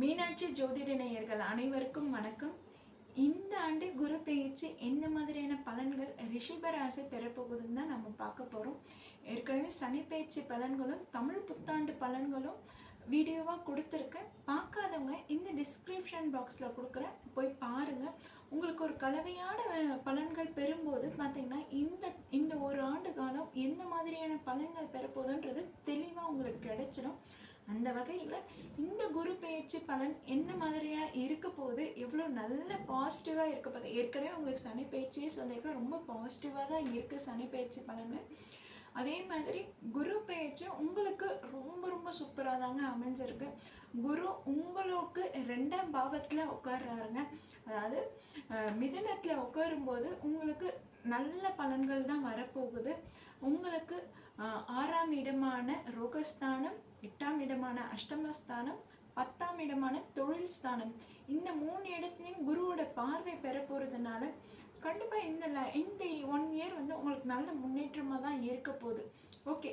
மீனாட்சி ஜோதிட நேயர்கள் அனைவருக்கும் வணக்கம். இந்த ஆண்டு குரு பெயர்ச்சி எந்த மாதிரியான பலன்கள் ரிஷிபராசி பெறப்போகுதுன்னு தான் நம்ம பார்க்க போகிறோம் ஏற்கனவே சனி பெயர்ச்சி பலன்களும் தமிழ் புத்தாண்டு பலன்களும் வீடியோவாக கொடுத்துருக்கேன். பார்க்காதவங்க இந்த டிஸ்கிரிப்ஷன் பாக்ஸில் கொடுக்குறேன் போய் பாருங்கள் உங்களுக்கு ஒரு கலவையான பலன்கள் பெறும்போது பார்த்தீங்கன்னா இந்த இந்த ஒரு ஆண்டு காலம் எந்த மாதிரியான பலன்கள் பெறப்போகுதுன்றது தெளிவாக உங்களுக்கு கிடைச்சிடும் அந்த வகையில் இந்த குரு பயிற்சி பலன் என்ன மாதிரியாக இருக்க போகுது எவ்வளோ நல்ல பாசிட்டிவாக இருக்க போகுது. ஏற்கனவே உங்களுக்கு சனி பயிற்சியே சொல்லியிருக்கேன். ரொம்ப பாசிட்டிவாக தான் இருக்குது சனி பயிற்சி பலன் அதே மாதிரி குரு பேச்சு உங்களுக்கு ரொம்ப ரொம்ப சூப்பராக தாங்க அமைஞ்சிருக்கு. குரு உங்களுக்கு ரெண்டாம் பாவத்தில் உட்கார்றாருங்க. அதாவது மிதனத்தில் உட்காரும்போது உங்களுக்கு நல்ல பலன்கள் தான் வரப்போகுது. உங்களுக்கு ஆறாம் இடமான ரோகஸ்தானம் எட்டாம் இடமான அஷ்டமஸ்தானம் பத்தாம் இடமான தொழில் ஸ்தானம். இந்த மூணு இடத்துலையும் குருவோட பார்வை பெற போகிறதுனால கண்டிப்பாக இந்த ல- இந்த ஒன் இயர் வந்து உங்களுக்கு நல்ல முன்னேற்றமாக தான் இருக்க போகுது. ஓகே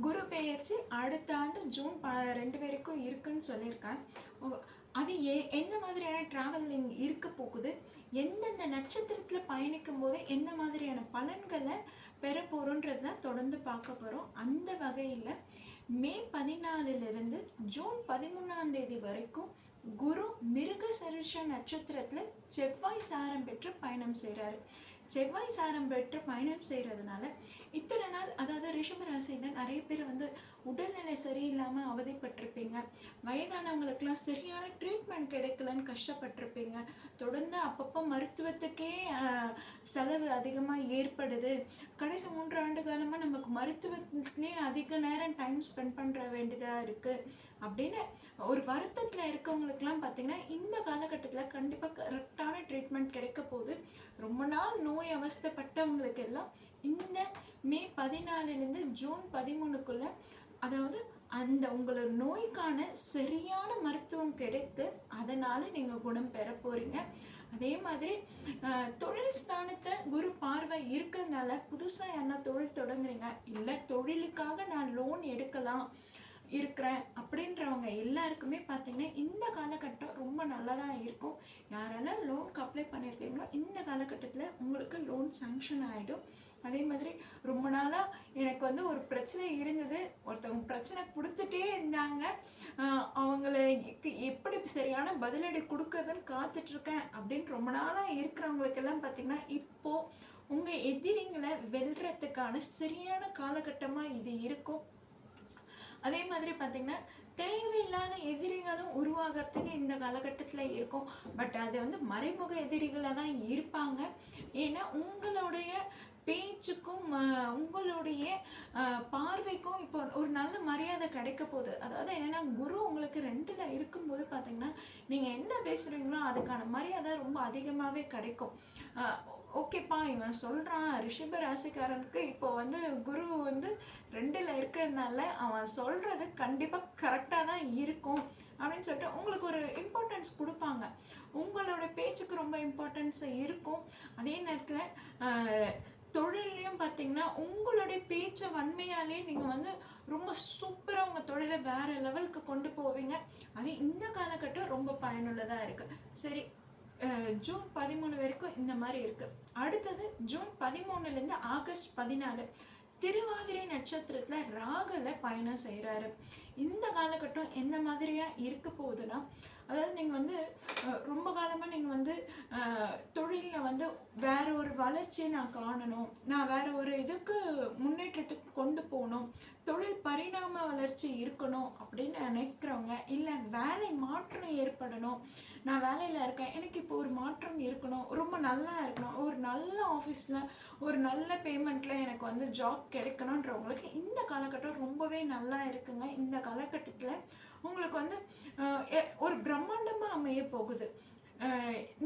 குரு பெயர்ச்சி அடுத்த ஆண்டு ஜூன் ப ரெண்டு பேருக்கும் இருக்குன்னு சொல்லியிருக்கேன் ஓ- அது எ எந்த மாதிரியான ட்ராவலிங் இருக்க போகுது? எந்தெந்த நட்சத்திரத்தில் பயணிக்கும் போது எந்த மாதிரியான பலன்களை பெற போகிறோன்றது தான் தொடர்ந்து பார்க்க போகிறோம் அந்த வகையில் மே பதினாலிலிருந்து ஜூன் பதிமூணாம் தேதி வரைக்கும் குரு மிருக சருஷ நட்சத்திரத்தில் செவ்வாய் சாரம் பெற்று பயணம் செய்கிறாரு செவ்வாய் சாரம் பெற்று பயணம் செய்கிறதுனால இத்தனை நாள் அதாவது ரிஷபராசியில் நிறைய பேர் வந்து உடல்நிலை சரியில்லாமல் அவதிப்பட்டிருப்பீங்க. வயதானவங்களுக்கெல்லாம் சரியான ட்ரீட்மெண்ட் கிடைக்கலன்னு கஷ்டப்பட்டிருப்பீங்க. தொடர்ந்து அப்பப்போ மருத்துவத்துக்கே செலவு அதிகமாக ஏற்படுது. கடைசி மூன்று ஆண்டு காலமாக நமக்கு மருத்துவத்துக்குனே அதிக நேரம் டைம் ஸ்பெண்ட் பண்ணுற வேண்டியதாக இருக்குது அப்படின்னு ஒரு வருத்தத்தில் இருக்கவங்களுக்குலாம் பார்த்தீங்கன்னா இந்த காலகட்டத்தில் கண்டிப்பாக கரெக்டான ட்ரீட்மெண்ட் கிடைக்க போகுது. ரொம்ப நாள் நோய் அவஸ்தைப்பட்டவங்களுக்கு எல்லாம் இந்த மே பதினாலுலேருந்து ஜூன் பதிமூணுக்குள்ள அதாவது அந்த உங்களோட நோய்க்கான சரியான மருத்துவம் கிடைத்து அதனால் நீங்கள் குணம் பெற போகிறீங்க அதே மாதிரி தொழில் ஸ்தானத்தை குரு பார்வை இருக்கிறதுனால புதுசாக யாருன்னா தொழில் தொடங்குறீங்க இல்லை தொழிலுக்காக நான் லோன் எடுக்கலாம் இருக்கிறேன் அப்படின்றவங்க எல்லாருக்குமே பார்த்தீங்கன்னா இந்த காலகட்டம் ரொம்ப நல்லதாக இருக்கும். யாரெல்லாம் லோனுக்கு அப்ளை பண்ணியிருக்கீங்களோ இந்த காலகட்டத்தில் உங்களுக்கு லோன் சாங்ஷன் ஆகிடும் அதே மாதிரி ரொம்ப நாளாக எனக்கு வந்து ஒரு பிரச்சனை இருந்தது. ஒருத்தவங்க பிரச்சனை கொடுத்துட்டே இருந்தாங்க. அவங்களுக்கு எப்படி சரியான பதிலடி கொடுக்கறதுன்னு காத்துட்ருக்கேன் அப்படின்னு ரொம்ப நாளாக இருக்கிறவங்களுக்கெல்லாம் பார்த்தீங்கன்னா இப்போது உங்கள் எதிரிங்களை வெல்றதுக்கான சரியான காலகட்டமாக இது இருக்கும். அதே மாதிரி பார்த்தீங்கன்னா தேவையில்லாத எதிரிகளும் உருவாகிறதுக்கு இந்த காலகட்டத்தில் இருக்கும். பட் அது வந்து மறைமுக எதிரிகளாக தான் இருப்பாங்க. ஏன்னா உங்களுடைய பேச்சுக்கும் உங்களுடைய பார்வைக்கும் இப்போ ஒரு நல்ல மரியாதை கிடைக்க போகுது. அதாவது என்னென்னா குரு உங்களுக்கு ரெண்டில் இருக்கும்போது பார்த்தீங்கன்னா நீங்கள் என்ன பேசுகிறீங்களோ அதுக்கான மரியாதை ரொம்ப அதிகமாகவே கிடைக்கும். ஓகேப்பா இவன் சொல்கிறான் ரிஷப ராசிக்காரனுக்கு இப்போ வந்து குரு வந்து ரெண்டில் இருக்கிறதுனால அவன் சொல்கிறது கண்டிப்பாக கரெக்டாக தான் இருக்கும் அப்படின்னு சொல்லிட்டு உங்களுக்கு ஒரு இம்பார்ட்டன்ஸ் கொடுப்பாங்க. உங்களோட பேச்சுக்கு ரொம்ப இம்பார்ட்டன்ஸ் இருக்கும். அதே நேரத்தில் தொழிலையும் பார்த்தீங்கன்னா உங்களுடைய பேச்சை வன்மையாலே நீங்கள் வந்து ரொம்ப சூப்பராக உங்கள் தொழிலை வேறு லெவலுக்கு கொண்டு போவீங்க. அது இந்த காலகட்டம் ரொம்ப பயனுள்ளதாக இருக்குது சரி ஜூன் பதிமூணு வரைக்கும் இந்த மாதிரி இருக்குது அடுத்தது ஜூன் பதிமூணுலேருந்து ஆகஸ்ட் பதினாலு திருவாதிரை நட்சத்திரத்தில் ராகல பயணம் செய்கிறாரு இந்த காலகட்டம் எந்த மாதிரியாக இருக்க போகுதுன்னா அதாவது நீங்கள் வந்து ரொம்ப காலமாக நீங்கள் வந்து தொழிலில் வந்து வேற ஒரு வளர்ச்சியை நான் காணணும். நான் வேற ஒரு இதுக்கு முன்னேற்றத்துக்கு கொண்டு போகணும். தொழில் பரிணாம வளர்ச்சி இருக்கணும் அப்படின்னு நினைக்கிறவங்க இல்லை வேலை மாற்றம் ஏற்படணும். நான் வேலையில் இருக்கேன். எனக்கு இப்போ ஒரு மாற்றம் இருக்கணும். ரொம்ப நல்லா இருக்கணும். ஒரு நல்ல ஆஃபீஸில் ஒரு நல்ல பேமெண்ட்டில் எனக்கு வந்து ஜாப் கிடைக்கணுன்றவங்களுக்கு இந்த காலகட்டம் ரொம்பவே நல்லா இருக்குங்க. இந்த காலகட்டத்தில் உங்களுக்கு வந்து எ- ஒரு பிரம்மாண்டமாக அமைய போகுது.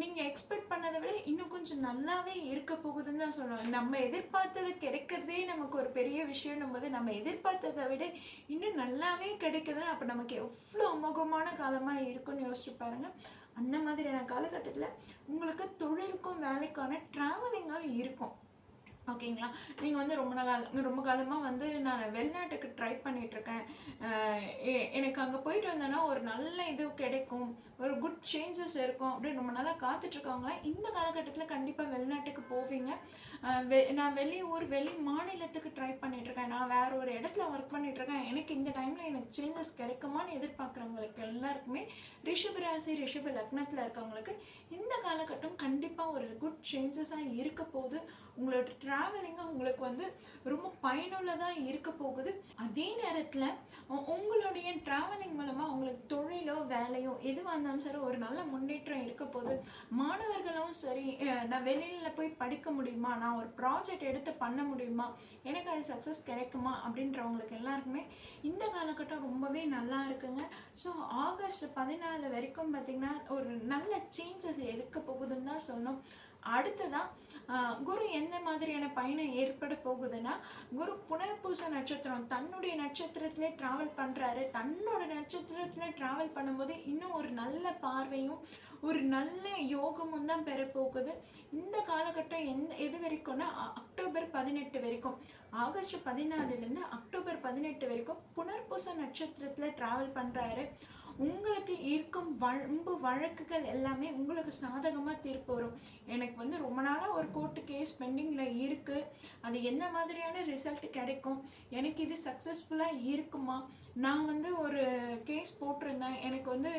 நீங்கள் எக்ஸ்பெக்ட் பண்ணதை விட இன்னும் கொஞ்சம் நல்லாவே இருக்க போகுதுன்னு தான் சொல்லணும். நம்ம எதிர்பார்த்தது கிடைக்கிறதே நமக்கு ஒரு பெரிய விஷயம் போது நம்ம எதிர்பார்த்ததை விட இன்னும் நல்லாவே கிடைக்குதுன்னா அப்போ நமக்கு எவ்வளோ அமோகமான காலமாக இருக்குன்னு யோசிச்சு பாருங்க. அந்த மாதிரியான காலகட்டத்தில் உங்களுக்கு தொழிலுக்கும் வேலைக்கான ட்ராவலிங்காக இருக்கும். ஓகேங்களா? நீங்கள் வந்து ரொம்ப நாள் ரொம்ப காலமாக வந்து நான் வெளிநாட்டுக்கு ட்ரை பண்ணிகிட்ருக்கேன் எனக்கு அங்கே போயிட்டு வந்தேன்னா ஒரு நல்ல இது கிடைக்கும். ஒரு குட் சேஞ்சஸ் இருக்கும். அப்படின்னு ரொம்ப நாளாக காத்துட்ருக்கவங்களா இந்த காலகட்டத்தில் கண்டிப்பாக வெளிநாட்டுக்கு போவீங்க. வெ நான் வெளியூர் வெளி மாநிலத்துக்கு ட்ரை பண்ணிகிட்ருக்கேன் நான் வேறு ஒரு இடத்துல ஒர்க் பண்ணிகிட்ருக்கேன் எனக்கு இந்த டைமில் எனக்கு சேஞ்சஸ் கிடைக்குமான்னு எதிர்பார்க்குறவங்களுக்கு எல்லாருக்குமே ரிஷபராசி ரிஷப லக்னத்தில் இருக்கவங்களுக்கு இந்த காலகட்டம் கண்டிப்பாக ஒரு குட் சேஞ்சஸாக இருக்க போகுது. உங்களோட ட்ராவலிங்காக உங்களுக்கு வந்து ரொம்ப பயனுள்ளதாக இருக்க போகுது. அதே நேரத்தில் உங்களுடைய ட்ராவலிங் மூலமாக உங்களுக்கு தொழிலோ வேலையோ எதுவாக இருந்தாலும் சரி ஒரு நல்ல முன்னேற்றம் இருக்க போகுது. மாணவர்களும் சரி நான் வெளியில் போய் படிக்க முடியுமா? நான் ஒரு ப்ராஜெக்ட் எடுத்து பண்ண முடியுமா? எனக்கு அது சக்ஸஸ் கிடைக்குமா? அப்படின்றவங்களுக்கு எல்லாருக்குமே இந்த காலகட்டம் ரொம்பவே நல்லா இருக்குங்க. ஸோ ஆகஸ்ட் பதினாலு வரைக்கும் பார்த்திங்கன்னா ஒரு நல்ல சேஞ்சஸ் எடுக்க போகுதுன்னு தான் சொல்லணும். அடுத்ததான் குரு எந்த மாதிரியான பயணம் ஏற்பட போகுதுன்னா குரு புனர்பூச நட்சத்திரம் தன்னுடைய நட்சத்திரத்திலே டிராவல் பண்றாரு. தன்னோட நட்சத்திரத்துல ட்ராவல் பண்ணும்போது இன்னும் ஒரு நல்ல பார்வையும் ஒரு நல்ல யோகமும் தான் பெற போகுது இந்த காலகட்டம் எந்த எது வரைக்கும்னா அக்டோபர் பதினெட்டு வரைக்கும். ஆகஸ்ட் பதினாலுலேருந்து அக்டோபர் பதினெட்டு வரைக்கும் புனர்பூச நட்சத்திரத்துல டிராவல் பண்றாரு. உங்களுக்கு இருக்கும் வம்பு வழக்குகள் எல்லாமே உங்களுக்கு சாதகமாக தீர்ப்பு வரும். எனக்கு வந்து ரொம்ப நாளாக ஒரு கோர்ட்டு கேஸ் பெண்டிங்கில் இருக்குது அது என்ன மாதிரியான ரிசல்ட் கிடைக்கும்? எனக்கு இது சக்ஸஸ்ஃபுல்லாக இருக்குமா? நான் வந்து ஒரு கேஸ் போட்டிருந்தேன். எனக்கு வந்து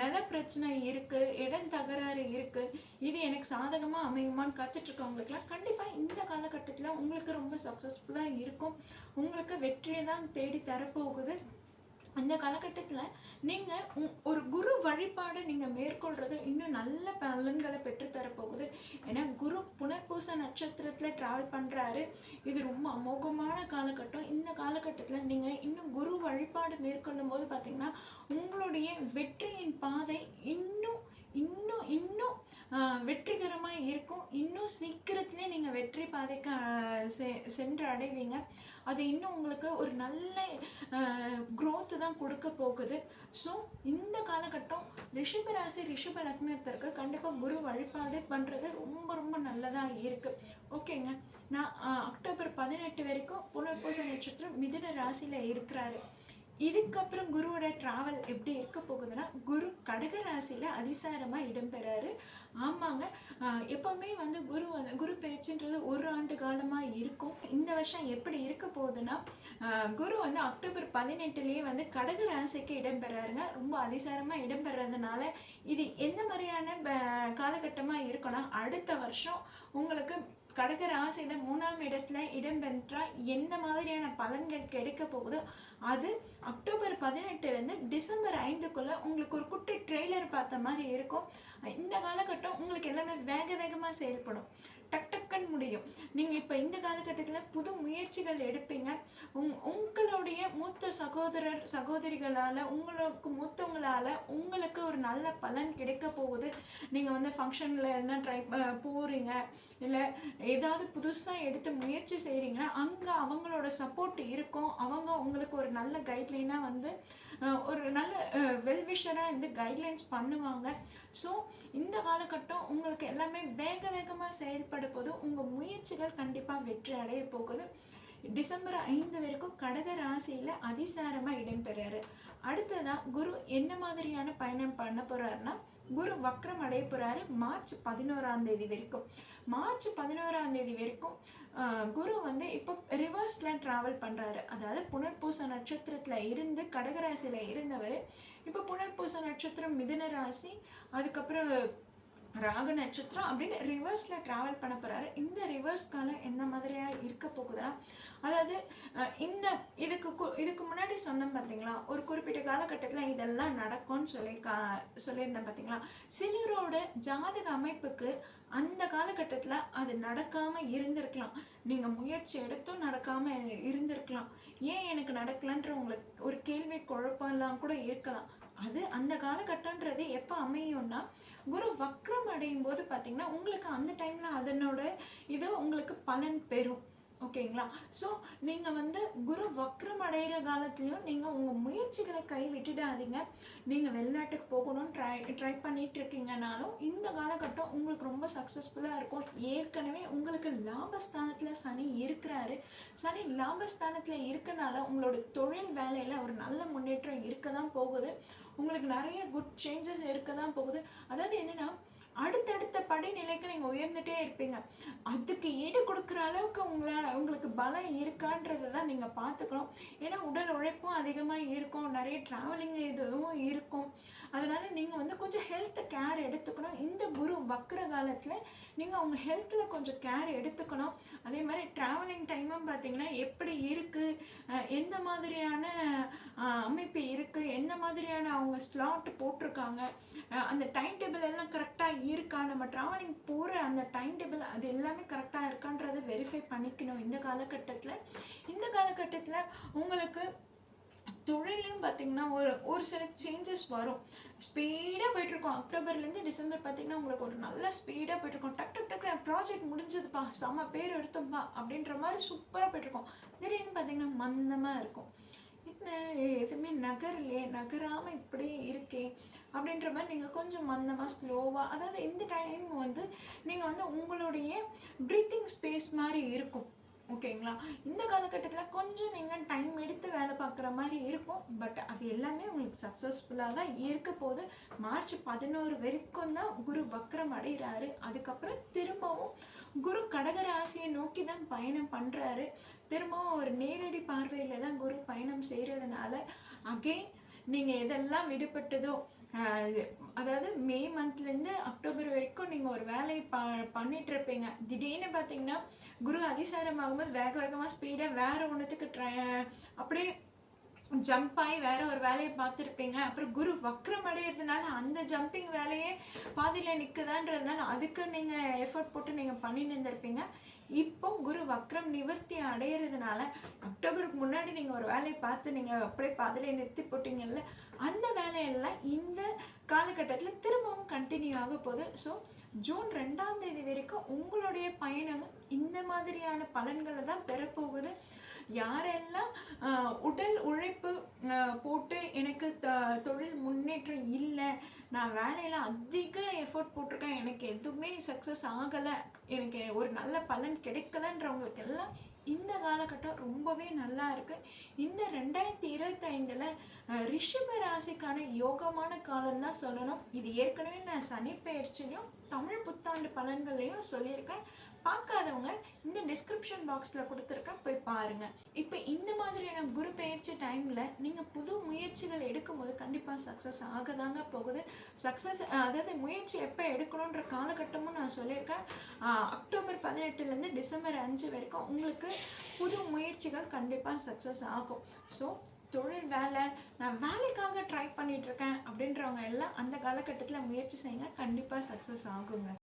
நில பிரச்சனை இருக்குது இடம் தகராறு இருக்குது இது எனக்கு சாதகமாக அமையுமான்னு கற்றுட்ருக்கவங்களுக்குலாம் கண்டிப்பாக இந்த காலகட்டத்தில் உங்களுக்கு ரொம்ப சக்ஸஸ்ஃபுல்லாக இருக்கும். உங்களுக்கு வெற்றியை தான் தேடி தரப்போகுது. அந்த காலகட்டத்தில் நீங்கள் ஒரு குரு வழிபாடை நீங்கள் மேற்கொள்றது இன்னும் நல்ல பலன்களை பெற்றுத்தரப்போகுது ஏன்னா குரு புனர்பூச நட்சத்திரத்தில் ட்ராவல் பண்ணுறாரு இது ரொம்ப அமோகமான காலகட்டம். இந்த காலகட்டத்தில் நீங்கள் இன்னும் குரு வழிபாடு மேற்கொள்ளும் போது பார்த்தீங்கன்னா உங்களுடைய வெற்றியின் பாதை இன்னும் இன்னும் இன்னும் வெற்றிகரமாக இருக்கும். இன்னும் சீக்கிரத்துலேயே நீங்கள் வெற்றி பாதைக்கு செ- சென்று அடைவீங்க. அது இன்னும் உங்களுக்கு ஒரு நல்ல க்ரோத்து தான் கொடுக்க போகுது. ஸோ இந்த காலகட்டம் ரிஷபராசி ரிஷப லக்னத்திற்கு கண்டிப்பாக குரு வழிபாடு பண்ணுறது ரொம்ப ரொம்ப நல்லதாக இருக்குது ஓகேங்க. நான் அக்டோபர் பதினெட்டு வரைக்கும் புனர்பூச நட்சத்திரம் மிதுன ராசியில் இருக்கிறாரு. இதுக்கப்புறம் குருவோட டிராவல் எப்படி இருக்க போகுதுன்னா குரு கடக ராசியில் அதிசாரமாக இடம்பெறாரு. ஆமாங்க. எப்போவுமே வந்து குரு வந்து குரு பயிற்சின்றது ஒரு ஆண்டு காலமாக இருக்கும். இந்த வருஷம் எப்படி இருக்க போகுதுன்னா குரு வந்து அக்டோபர் பதினெட்டுலேயே வந்து கடக ராசிக்கு இடம்பெறாருங்க. ரொம்ப அதிசாரமாக இடம்பெறதுனால இது எந்த மாதிரியான காலகட்டமாக இருக்குன்னா அடுத்த வருஷம் உங்களுக்கு கடக ராசியில மூணாம் இடத்துல இடம்பெற்றா எந்த மாதிரியான பலன்கள் கிடைக்க போகுதோ அது அக்டோபர் பதினெட்டுலேருந்து டிசம்பர் ஐந்துக்குள்ள உங்களுக்கு ஒரு குட்டி ட்ரெய்லர் பார்த்த மாதிரி இருக்கும். இந்த காலகட்டம் உங்களுக்கு எல்லாமே வேக வேகமாக செயல்படும். டக் டக்குன்னு முடியும். நீங்கள் இப்போ இந்த காலகட்டத்தில் புது முயற்சிகள் எடுப்பீங்க. உங் உங்களுடைய மூத்த சகோதரர் சகோதரிகளால் உங்களுக்கு மூத்தவங்களால் உங்களுக்கு ஒரு நல்ல பலன் கிடைக்க போகுது. நீங்கள் வந்து ஃபங்க்ஷனில் என்ன ட்ரை போகிறீங்க இல்லை ஏதாவது புதுசாக எடுத்து முயற்சி செய்கிறீங்கன்னா அங்கே அவங்களோட சப்போர்ட் இருக்கும். அவங்க உங்களுக்கு ஒரு நல்ல கைட்லைனாக வந்து ஒரு நல்ல வெல்விஷராக இருந்து கைட்லைன்ஸ் பண்ணுவாங்க. ஸோ இந்த காலகட்டம் உங்களுக்கு எல்லாமே வேக வேகமாக செயல்பட போது உங்கள் முயற்சிகள் கண்டிப்பாக வெற்றி அடைய போகுது. டிசம்பர் ஐந்து வரைக்கும் கடக ராசியில் அதிசாரமாக இடம்பெறாரு. அடுத்ததா குரு என்ன மாதிரியான பயணம் பண்ண போறாருன்னா குரு வக்ரம் அடைய போறாரு மார்ச் பதினோராம் தேதி வரைக்கும். மார்ச் பதினோராம் தேதி வரைக்கும் குரு வந்து இப்போ ரிவர்ஸில் ட்ராவல் பண்ணுறாரு அதாவது புனர்பூச நட்சத்திரத்தில் இருந்து கடகராசியில் இருந்தவர் இப்போ புனர்பூச நட்சத்திரம் மிதுன ராசி அதுக்கப்புறம் ராக நட்சத்திரம் அப்படின்னு ரிவர்ஸில் ட்ராவல் பண்ண போகிறாரு இந்த ரிவர்ஸ் காலம் எந்த மாதிரியாக இருக்க போகுதுன்னா அதாவது இந்த இதுக்கு இதுக்கு முன்னாடி சொன்னோம் பார்த்தீங்களா ஒரு குறிப்பிட்ட காலகட்டத்தில் இதெல்லாம் நடக்கும்னு சொல்லி கா சொல்லியிருந்தேன் பார்த்தீங்களா சிலரோட ஜாதக அமைப்புக்கு அந்த காலகட்டத்தில் அது நடக்காமல் இருந்திருக்கலாம். நீங்கள் முயற்சி எடுத்தும் நடக்காமல் இருந்திருக்கலாம். ஏன் எனக்கு நடக்கலன்ற உங்களுக்கு ஒரு கேள்வி குழப்பம்லாம் கூட இருக்கலாம். அது அந்த காலகட்டன்றது எப்போ அமையும்னா குரு வக்ரம் அடையும் போது பார்த்தீங்கன்னா உங்களுக்கு அந்த டைமில் அதனோட இது உங்களுக்கு பலன் பெறும். ஓகேங்களா? ஸோ நீங்கள் வந்து குரு வக்ரம் அடைகிற காலத்துலேயும் நீங்கள் உங்கள் முயற்சிகளை கை விட்டுடாதீங்க நீங்கள் வெளிநாட்டுக்கு போகணும்னு ட்ரை ட்ரை பண்ணிட்டு இருக்கீங்கனாலும் இந்த காலகட்டம் உங்களுக்கு ரொம்ப சக்ஸஸ்ஃபுல்லாக இருக்கும். ஏற்கனவே உங்களுக்கு லாபஸ்தானத்தில் சனி இருக்கிறாரு. சனி லாபஸ்தானத்தில் இருக்கனால உங்களோட தொழில் வேலையில் ஒரு நல்ல முன்னேற்றம் இருக்க தான் போகுது. உங்களுக்கு நிறைய குட் சேஞ்சஸ் இருக்க தான் போகுது. அதாவது என்னென்னா அடுத்தடுத்த படிநிலைக்கு நீங்கள் உயர்ந்துட்டே இருப்பீங்க. அதுக்கு ஈடு கொடுக்குற அளவுக்கு உங்களால் உங்களுக்கு பலம் இருக்கான்றதை தான் நீங்கள் பார்த்துக்கணும். ஏன்னா உடல் உழைப்பும் அதிகமாக இருக்கும். நிறைய ட்ராவலிங் இதுவும் இருக்கும். அதனால் நீங்கள் வந்து கொஞ்சம் ஹெல்த்தை கேர் எடுத்துக்கணும். இந்த குரு வக்ர காலத்தில் நீங்கள் அவங்க ஹெல்த்தில் கொஞ்சம் கேர் எடுத்துக்கணும். அதே மாதிரி ட்ராவலிங் டைமும் பார்த்தீங்கன்னா எப்படி இருக்குது எந்த மாதிரியான அமைப்பு இருக்குது எந்த மாதிரியான அவங்க ஸ்லாட் போட்டிருக்காங்க? அந்த டைம் டேபிள் எல்லாம் கரெக்டாக இருக்கா? நம்ம ட்ராவலிங் போகிற அந்த டைம் டேபிள் அது எல்லாமே கரெக்டாக இருக்கான்றதை வெரிஃபை பண்ணிக்கணும் இந்த காலகட்டத்தில். இந்த காலகட்டத்தில் உங்களுக்கு தொழிலையும் பார்த்தீங்கன்னா ஒரு ஒரு சில சேஞ்சஸ் வரும். ஸ்பீடாக போயிட்டுருக்கோம். அக்டோபர்லேருந்து டிசம்பர் பார்த்தீங்கன்னா உங்களுக்கு ஒரு நல்ல ஸ்பீடாக போயிட்டுருக்கோம். டக் டக் டக் ப்ராஜெக்ட் முடிஞ்சதுப்பா செம்ம பேர் எடுத்தோம்ப்பா அப்படின்ற மாதிரி சூப்பராக போயிட்டுருக்கோம். திடீர்னு பார்த்தீங்கன்னா மந்தமாக இருக்கும். என்ன? எதுவுமே நகரலையே நகராமல் இப்படியே இருக்கே. அப்படின்ற மாதிரி நீங்கள் கொஞ்சம் மந்தமாக ஸ்லோவாக அதாவது இந்த டைம் வந்து நீங்கள் வந்து உங்களுடைய ப்ரீத்திங் ஸ்பேஸ் மாதிரி இருக்கும். ஓகேங்களா? இந்த காலகட்டத்தில் கொஞ்சம் நீங்கள் டைம் எடுத்து வேலை பார்க்குற மாதிரி இருக்கும். பட் அது எல்லாமே உங்களுக்கு சக்ஸஸ்ஃபுல்லாக தான் இருக்க போகுது. மார்ச் பதினோரு வரைக்கும் தான் குரு வக்ரம் அடைகிறாரு அதுக்கப்புறம் திரும்பவும் குரு கடகராசியை நோக்கி தான் பயணம் பண்ணுறாரு திரும்பவும் ஒரு நேரடி பார்வையில் தான் குரு பயணம் செய்கிறதுனால அகைன் நீங்கள் எதெல்லாம் விடுபட்டதோ அதாவது மே மந்த்லேருந்து அக்டோபர் வரைக்கும் நீங்கள் ஒரு வேலையை ப பண்ணிட்டு இருப்பீங்க திடீர்னு பார்த்தீங்கன்னா குரு அதிசாரம் ஆகும்போது வேக வேகமாக ஸ்பீடாக வேறு ஒன்றுத்துக்கு ட்ரை அப்படியே ஜம்ப் ஆகி வேற ஒரு வேலையை பார்த்துருப்பீங்க. அப்புறம் குரு வக்ரம் அடையிறதுனால அந்த ஜம்பிங் வேலையே பாதியில் நிற்குதான்றதுனால அதுக்கு நீங்கள் எஃபர்ட் போட்டு நீங்கள் பண்ணிட்டு இருந்திருப்பீங்க. இப்போ குரு வக்ரம் நிவர்த்தி அடையிறதுனால அக்டோபருக்கு முன்னாடி நீங்கள் ஒரு வேலையை பார்த்து நீங்கள் அப்படியே பாதிலே நிறுத்தி போட்டீங்கல்ல அந்த வேலையெல்லாம் இந்த காலகட்டத்தில் திரும்பவும் கண்டினியூ ஆக போகுது. ஸோ ஜூன் ரெண்டாம் தேதி வரைக்கும் உங்களுடைய பயணம் இந்த மாதிரியான பலன்களை தான் பெறப்போகுது. யாரெல்லாம் உடல் உழைப்பு போட்டு எனக்கு த தொழில் முன்னேற்றம் இல்லை நான் வேலையில் அதிக எஃபோர்ட் போட்டிருக்கேன் எனக்கு எதுவுமே சக்ஸஸ் ஆகலை எனக்கு ஒரு நல்ல பலன் கிடைக்கலன்றவங்களுக்கு எல்லாம் இந்த காலகட்டம் ரொம்பவே நல்லா இருக்கு. இந்த ரெண்டாயிரத்தி இருபத்தைந்தில் ரிஷப ராசிக்கான யோகமான காலம் தான் சொல்லணும். இது ஏற்கனவே நான் சனி பயிற்சிலையும் தமிழ் புத்தாண்டு பலன்களையும் சொல்லியிருக்கேன். பார்க்காதவங்க இந்த டிஸ்கிரிப்ஷன் பாக்ஸில் கொடுத்துருக்கேன் போய் பாருங்க. இப்போ இந்த மாதிரியான குரு பயிற்சி டைமில் நீங்கள் புது முயற்சிகள் எடுக்கும்போது கண்டிப்பாக சக்ஸஸ் ஆகதாங்க போகுது. சக்ஸஸ் அதாவது முயற்சி எப்போ எடுக்கணுன்ற காலகட்டமும் நான் சொல்லியிருக்கேன். அக்டோபர் பதினெட்டுலேருந்து டிசம்பர் அஞ்சு வரைக்கும் உங்களுக்கு புது முயற்சிகள் கண்டிப்பாக சக்ஸஸ் ஆகும். ஸோ தொழில் வேலை நான் வேலைக்காக ட்ரை பண்ணிகிட்ருக்கேன் அப்படின்றவங்க எல்லாம் அந்த காலகட்டத்தில் முயற்சி செய்யுங்க கண்டிப்பாக சக்ஸஸ் ஆகுங்க.